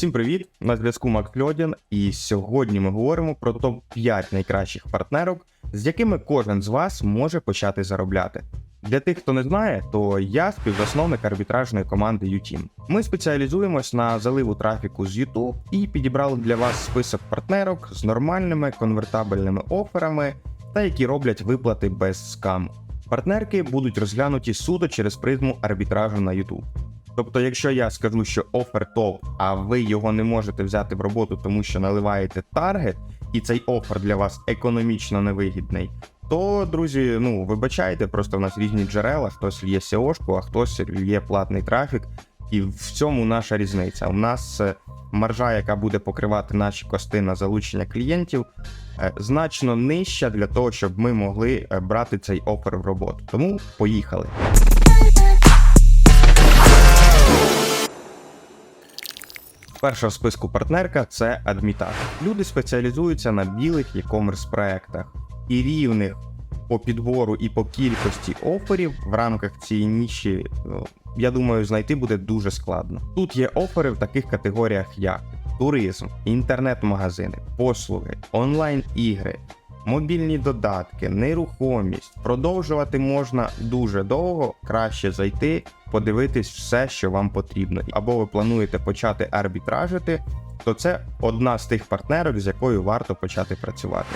Всім привіт! На зв'язку Макльодін, і сьогодні ми говоримо про топ-5 найкращих партнерок, з якими кожен з вас може почати заробляти. Для тих, хто не знає, то я співзасновник арбітражної команди UTeam. Ми спеціалізуємось на заливу трафіку з YouTube і підібрали для вас список партнерок з нормальними конвертабельними оферами та які роблять виплати без скаму. Партнерки будуть розглянуті суто через призму арбітражу на YouTube. Тобто, якщо я скажу, що офер топ, а ви його не можете взяти в роботу, тому що наливаєте таргет, і цей офер для вас економічно невигідний, то, друзі, ну вибачайте, просто в нас різні джерела, хтось лє SEO-шку, а хтось лє платний трафік. І в цьому наша різниця. У нас е, маржа, яка буде покривати наші кости на залучення клієнтів, е, значно нижча для того, щоб ми могли е, брати цей офер в роботу. Тому поїхали. Перша в списку партнерка це адмітаж. Люди спеціалізуються на білих e-commerce проектах і рівних по підбору і по кількості оферів в рамках цієї ніші, ну, я думаю, знайти буде дуже складно. Тут є офери в таких категоріях, як туризм, інтернет-магазини, послуги, онлайн-ігри, мобільні додатки, нерухомість. Продовжувати можна дуже довго, краще зайти, подивитись все, що вам потрібно. Або ви плануєте почати арбітражити, то це одна з тих партнерок, з якою варто почати працювати.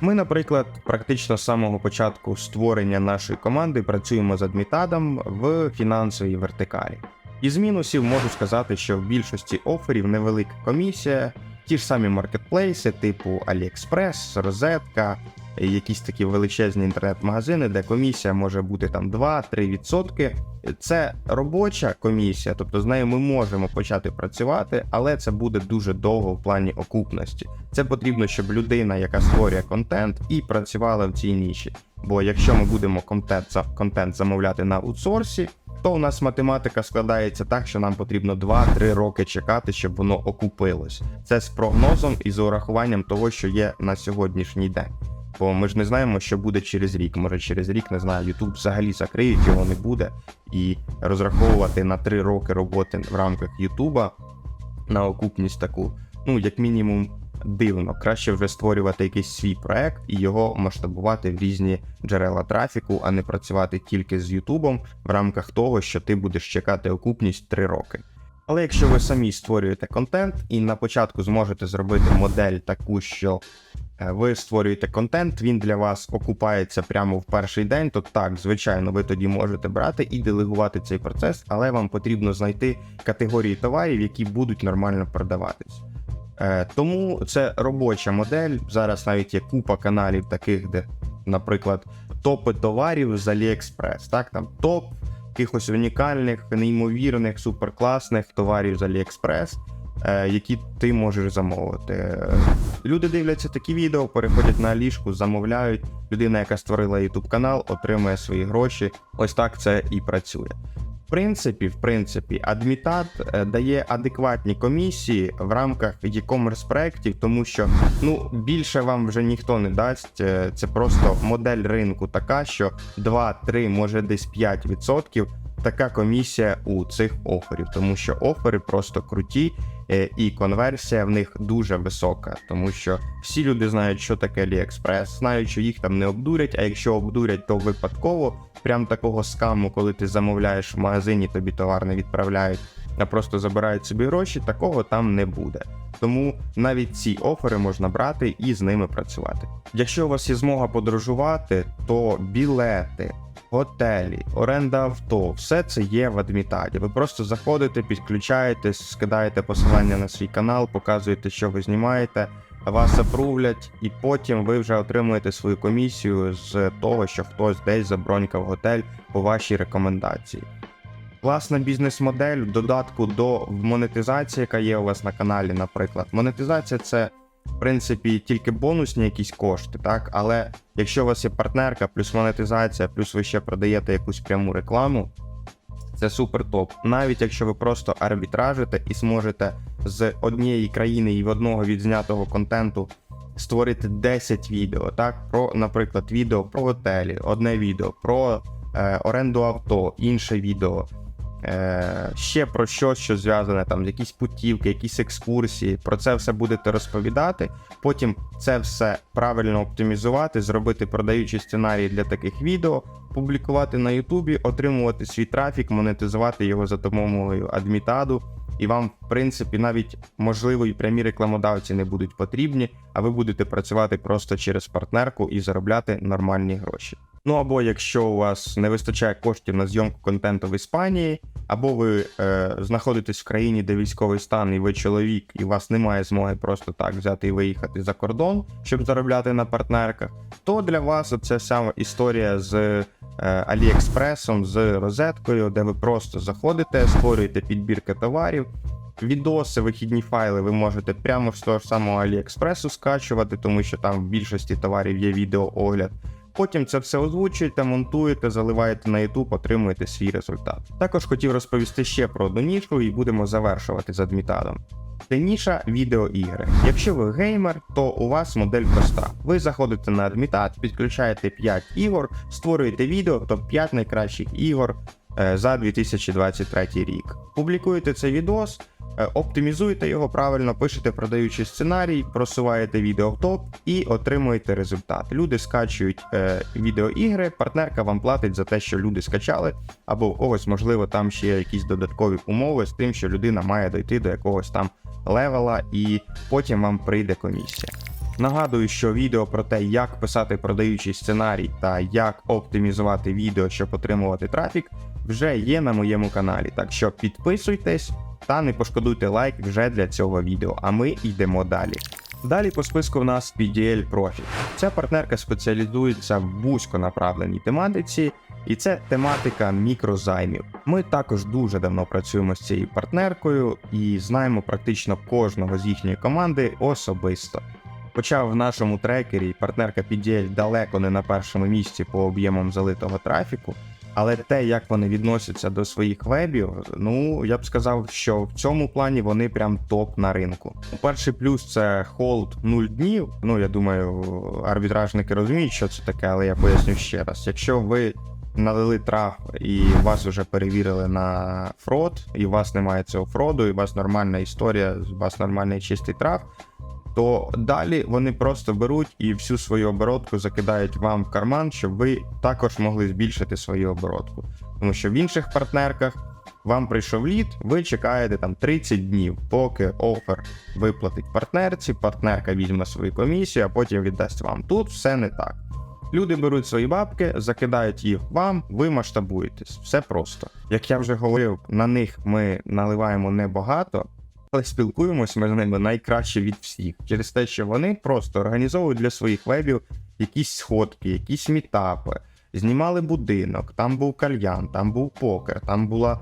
Ми, наприклад, практично з самого початку створення нашої команди працюємо з адмітадом в фінансовій вертикалі. Із мінусів можу сказати, що в більшості оферів невелика комісія, ті ж самі маркетплейси, типу AliExpress, Розетка, якісь такі величезні інтернет-магазини, де комісія може бути там 2-3%. Це робоча комісія, тобто з нею ми можемо почати працювати, але це буде дуже довго в плані окупності. Це потрібно, щоб людина, яка створює контент, і працювала в цій ніші. Бо якщо ми будемо контент контент замовляти на аутсорсі, то у нас математика складається так, що нам потрібно 2-3 роки чекати, щоб воно окупилось. Це з прогнозом і з урахуванням того, що є на сьогоднішній день. Бо ми ж не знаємо, що буде через рік. Може через рік не знаю, YouTube взагалі закриють, його не буде. І розраховувати на 3 роки роботи в рамках YouTube на окупність таку, ну як мінімум. Дивно, краще вже створювати якийсь свій проект і його масштабувати в різні джерела трафіку, а не працювати тільки з Ютубом в рамках того, що ти будеш чекати окупність 3 роки. Але якщо ви самі створюєте контент і на початку зможете зробити модель таку, що е, ви створюєте контент, він для вас окупається прямо в перший день, то так, звичайно, ви тоді можете брати і делегувати цей процес, але вам потрібно знайти категорії товарів, які будуть нормально продаватись. Е, тому це робоча модель. Зараз навіть є купа каналів, таких, де, наприклад, топи товарів з AliExpress. Так, там топ якихось унікальних, неймовірних, суперкласних товарів з AliExpress, е, які ти можеш замовити. Люди дивляться такі відео, переходять на ліжку, замовляють. Людина, яка створила YouTube канал, отримує свої гроші. Ось так це і працює. В принципі, в принципі, адмітат е, дає адекватні комісії в рамках e-commerce проєктів, тому що ну більше вам вже ніхто не дасть. Е, це просто модель ринку така, що 2-3, може десь 5% така комісія у цих оферів, тому що офери просто круті. е, І конверсія в них дуже висока, тому що всі люди знають, що таке AliExpress, знають, що їх там не обдурять, а якщо обдурять, то випадково прям такого скаму, коли ти замовляєш в магазині, тобі товар не відправляють, а просто забирають собі гроші, такого там не буде. Тому навіть ці офери можна брати і з ними працювати. Якщо у вас є змога подорожувати, то білети, готелі, оренда авто, все це є в адмітаді. Ви просто заходите, підключаєтесь, скидаєте посилання на свій канал, показуєте, що ви знімаєте. Вас апрувлять, і потім ви вже отримуєте свою комісію з того, що хтось десь забронькав готель по вашій рекомендації. Класна бізнес-модель в додатку до монетизації, яка є у вас на каналі, наприклад. Монетизація це, в принципі, тільки бонусні якісь кошти, так? Але якщо у вас є партнерка, плюс монетизація, плюс ви ще продаєте якусь пряму рекламу, це супер топ. Навіть якщо ви просто арбітражите і зможете з однієї країни і в одного відзнятого контенту створити 10 відео, так? Про, наприклад, відео про готелі, одне відео, про е, оренду авто, інше відео. Е, ще про щось, що зв'язане, там якісь путівки, якісь екскурсії. Про це все будете розповідати. Потім це все правильно оптимізувати, зробити продаючі сценарії для таких відео, публікувати на Ютубі, отримувати свій трафік, монетизувати його за допомогою адмітаду. І вам, в принципі, навіть можливо і прямі рекламодавці не будуть потрібні, а ви будете працювати просто через партнерку і заробляти нормальні гроші. Ну або якщо у вас не вистачає коштів на зйомку контенту в Іспанії, або ви е, знаходитесь в країні, де військовий стан, і ви чоловік, і у вас немає змоги просто так взяти і виїхати за кордон, щоб заробляти на партнерках, то для вас оця вся історія з е, Аліекспресом, з розеткою, де ви просто заходите, створюєте підбірки товарів. Відоси, вихідні файли ви можете прямо з того ж самого Аліекспресу скачувати, тому що там в більшості товарів є відеоогляд. Потім це все озвучуєте, монтуєте, заливаєте на YouTube, отримуєте свій результат. Також хотів розповісти ще про одну нішу і будемо завершувати з адмітадом. Це ніша відеоігри. Якщо ви геймер, то у вас модель проста. Ви заходите на адмітад, підключаєте 5 ігор, створюєте відео топ-5 найкращих ігор за 2023 рік. Публікуєте цей відос, е, оптимізуєте його правильно, пишете продаючий сценарій, просуваєте відео в топ і отримуєте результат. Люди скачують е, відеоігри, партнерка вам платить за те, що люди скачали, або когось, можливо, там ще є якісь додаткові умови з тим, що людина має дойти до якогось там левела, і потім вам прийде комісія. Нагадую, що відео про те, як писати продаючий сценарій та як оптимізувати відео, щоб отримувати трафік, вже є на моєму каналі. Так що підписуйтесь та не пошкодуйте лайк вже для цього відео, а ми йдемо далі. Далі по списку в нас PDL Profit. Ця партнерка спеціалізується в вузьконаправленій тематиці, і це тематика мікрозаймів. Ми також дуже давно працюємо з цією партнеркою і знаємо практично кожного з їхньої команди особисто. Хоча в нашому трекері партнерка PDL далеко не на першому місці по об'ємам залитого трафіку, але те, як вони відносяться до своїх вебів, ну я б сказав, що в цьому плані вони прям топ на ринку. Перший плюс це холд 0 днів. Ну я думаю, арбітражники розуміють, що це таке, але я поясню ще раз. Якщо ви налили трав і вас вже перевірили на фрод, і у вас немає цього фроду, і у вас нормальна історія, у вас нормальний чистий трав. То далі вони просто беруть і всю свою оборотку закидають вам в карман, щоб ви також могли збільшити свою оборотку. Тому що в інших партнерках вам прийшов лід, ви чекаєте там 30 днів, поки офер виплатить партнерці, партнерка візьме свою комісію, а потім віддасть вам. Тут все не так. Люди беруть свої бабки, закидають їх вам, ви масштабуєтесь. Все просто. Як я вже говорив, на них ми наливаємо небагато, але спілкуємось ми з ними найкраще від всіх через те, що вони просто організовують для своїх вебів якісь сходки, якісь мітапи, знімали будинок, там був кальян, там був покер, там була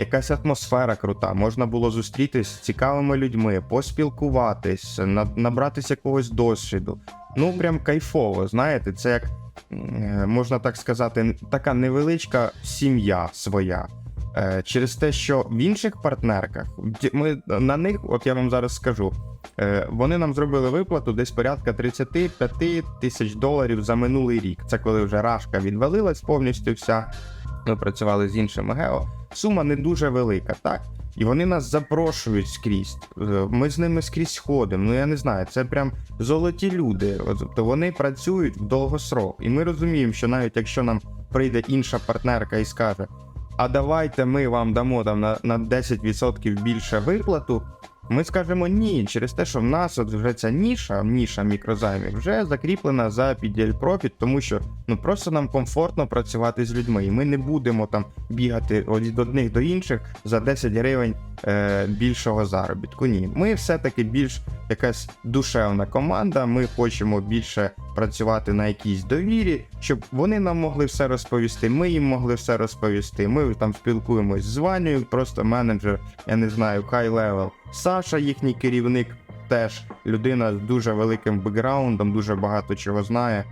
якась атмосфера крута. Можна було зустрітись з цікавими людьми, поспілкуватись, на- набратися якогось досвіду. Ну прям кайфово, знаєте, це як е, можна так сказати, така невеличка сім'я своя. Е, Через те, що в інших партнерках ми на них, от я вам зараз скажу, е, вони нам зробили виплату десь порядка 35 тисяч доларів за минулий рік. Це коли вже рашка відвалилась повністю вся. Ми працювали з іншими гео. Сума не дуже велика, так? І вони нас запрошують скрізь. Е, Ми з ними скрізь ходимо. Ну я не знаю, це прям золоті люди. Тобто вони працюють в довгосрок. І ми розуміємо, що навіть якщо нам прийде інша партнерка і скаже: а давайте ми вам дамо там на, на 10% більше виплату. Ми скажемо ні, через те, що в нас от вже ця ніша, ніша мікрозаймів, вже закріплена за PDL Profit, тому що ну просто нам комфортно працювати з людьми, і ми не будемо там бігати від одних до інших за 10 гривень е, більшого заробітку. Ні, ми все-таки більш якась душевна команда. Ми хочемо більше працювати на якійсь довірі, щоб вони нам могли все розповісти. Ми їм могли все розповісти. Ми там спілкуємось з Ванею, просто менеджер, я не знаю, хай левел. Саша, їхній керівник, теж людина з дуже великим бекграундом, дуже багато чого знає.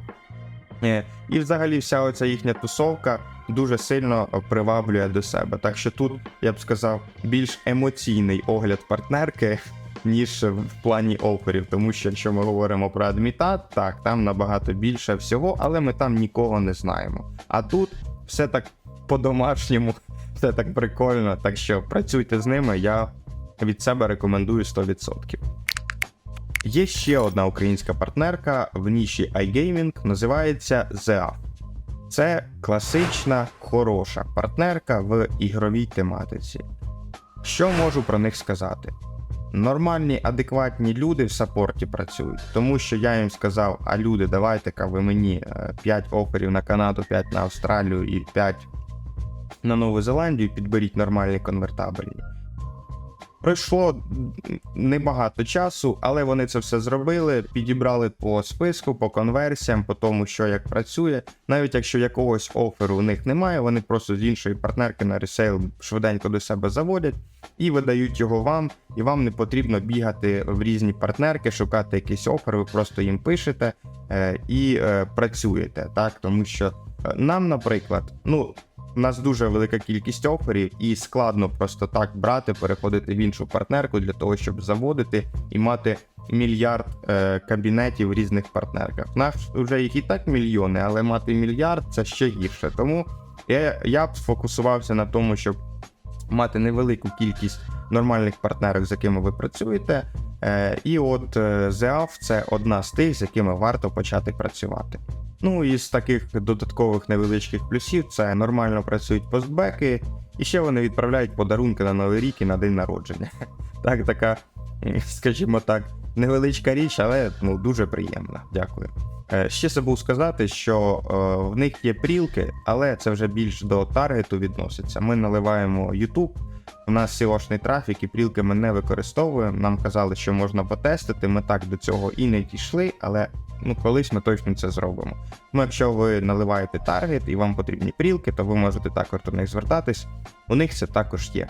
Е, І взагалі вся оця їхня тусовка дуже сильно приваблює до себе. Так що тут, я б сказав, більш емоційний огляд партнерки, ніж в плані оферів. Тому що якщо ми говоримо про адмітат, так, там набагато більше всього, але ми там нікого не знаємо. А тут все так по-домашньому, Це так прикольно. Так що працюйте з ними, я від себе рекомендую 100%. Є ще одна українська партнерка в ніші iGaming, називається ZEAF. Це класична, хороша партнерка в ігровій тематиці. Що можу про них сказати? Нормальні, адекватні люди в саппорті працюють, тому що я їм сказав: а люди, давайте-ка ви мені 5 оферів на Канаду, 5 на Австралію і 5 на Нову Зеландію, підберіть нормальні конвертабельні. Пройшло небагато часу, але вони це все зробили, підібрали по списку, по конверсіям, по тому, що як працює. Навіть якщо якогось оферу у них немає, вони просто з іншої партнерки на ресейл швиденько до себе заводять і видають його вам, і вам не потрібно бігати в різні партнерки, шукати якийсь офер, ви просто їм пишете е, і е, працюєте. Так, тому що е, нам, наприклад, ну. У нас дуже велика кількість оферів, і складно просто так брати, переходити в іншу партнерку для того, щоб заводити і мати мільярд е, кабінетів в різних партнерках. Нас вже їх і так мільйони, але мати мільярд це ще гірше. Тому я, я б сфокусувався на тому, щоб мати невелику кількість нормальних партнерів, з якими ви працюєте. Е, і от е, ZEAF – це одна з тих, з якими варто почати працювати. Ну і з таких додаткових невеличких плюсів це нормально працюють постбеки, і ще вони відправляють подарунки на Новий рік і на день народження. Так, така, скажімо так, невеличка річ, але ну, дуже приємна. Дякую. Е, Ще забув сказати, що е, в них є прілки, але це вже більш до таргету відноситься. Ми наливаємо YouTube, у нас SEO-шний трафік і прілки ми не використовуємо. Нам казали, що можна потестити. Ми так до цього і не дійшли, але ну колись ми точно це зробимо. Ну, якщо ви наливаєте таргет і вам потрібні прілки, то ви можете також до них звертатись. У них це також є.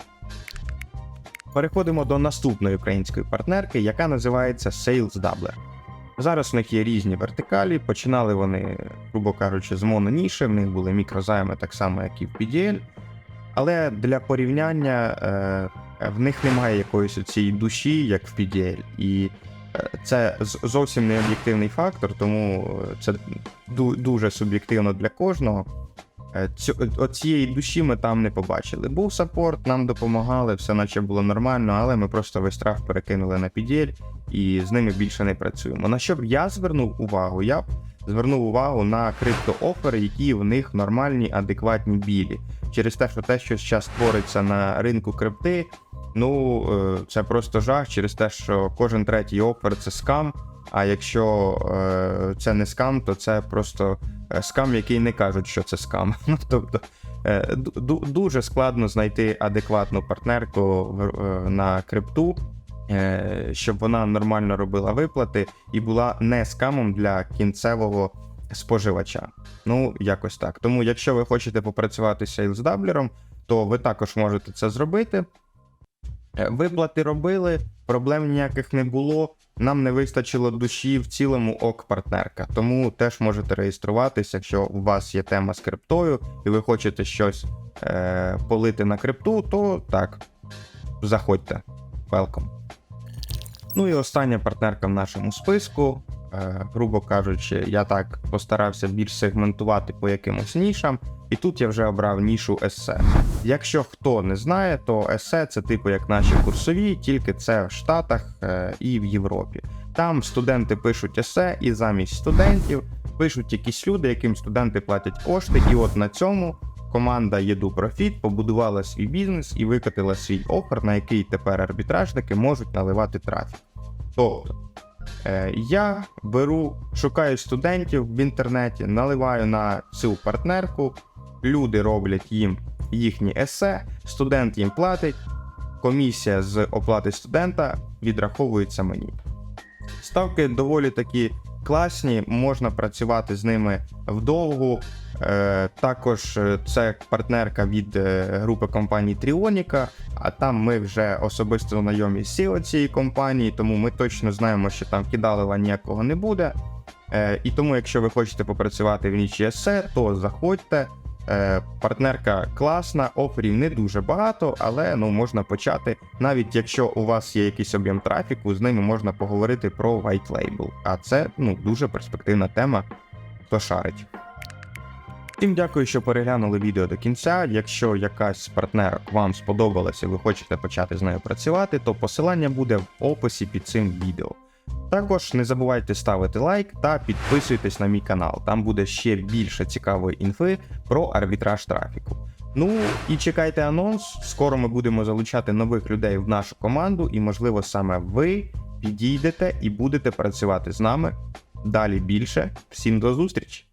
Переходимо до наступної української партнерки, яка називається Sales Doubler. Зараз в них є різні вертикалі. Починали вони, грубо кажучи, з мононіші, в них були мікрозайми так само, як і в PDL. Але для порівняння е, в них немає якоїсь цієї душі, як в PDL. І е, це зовсім не об'єктивний фактор, тому е, це дуже суб'єктивно для кожного. Е, Цю, цієї душі ми там не побачили. Був саппорт, нам допомагали, все наче було нормально, але ми просто весь траф перекинули на PDL і з ними більше не працюємо. На що б я звернув увагу? Я б звернув увагу на криптоофери, які в них нормальні, адекватні білі. Через те, що те, що зараз твориться на ринку крипти, ну е, це просто жах, через те, що кожен третій офер це скам. А якщо е, це не скам, то це просто е, скам, який не кажуть, що це скам. Ну тобто е, дуже складно знайти адекватну партнерку в- е, на крипту, е, щоб вона нормально робила виплати і була не скамом для кінцевого споживача. Ну, якось так. Тому, якщо ви хочете попрацювати з сейлсдаблером, то ви також можете це зробити. Е, Виплати робили, проблем ніяких не було. Нам не вистачило душі в цілому ок партнерка. Тому теж можете реєструватися, якщо у вас є тема з криптою і ви хочете щось е, полити на крипту, то так, заходьте. Welcome. Ну і остання партнерка в нашому списку. Е, грубо кажучи, я так постарався більш сегментувати по якимось нішам, і тут я вже обрав нішу есе. Якщо хто не знає, то есе це типу як наші курсові, тільки це в Штатах е, і в Європі. Там студенти пишуть есе, і замість студентів пишуть якісь люди, яким студенти платять кошти, і от на цьому. Команда Єду Профіт побудувала свій бізнес і викатила свій офер, на який тепер арбітражники можуть наливати трафік. Тобто, я беру, шукаю студентів в інтернеті, наливаю на цю партнерку, люди роблять їм їхні есе, студент їм платить, комісія з оплати студента відраховується мені. Ставки доволі такі класні, можна працювати з ними вдовгу. Е, також е, це партнерка від е, групи компаній Тріоніка, а там ми вже особисто знайомі з CEO цієї компанії, тому ми точно знаємо, що там кидалива ніякого не буде. І тому, якщо ви хочете попрацювати в нічі есе, то заходьте. Е, партнерка класна, оферів не дуже багато, але ну можна почати. Навіть якщо у вас є якийсь об'єм трафіку, з ними можна поговорити про white label. А це ну дуже перспективна тема, хто шарить. Всім дякую, що переглянули відео до кінця. Якщо якась з партнерок вам сподобалася і ви хочете почати з нею працювати, то посилання буде в описі під цим відео. Також не забувайте ставити лайк та підписуйтесь на мій канал. Там буде ще більше цікавої інфи про арбітраж трафіку. Ну і чекайте анонс. Скоро ми будемо залучати нових людей в нашу команду, і можливо саме ви підійдете і будете працювати з нами. Далі більше. Всім до зустрічі!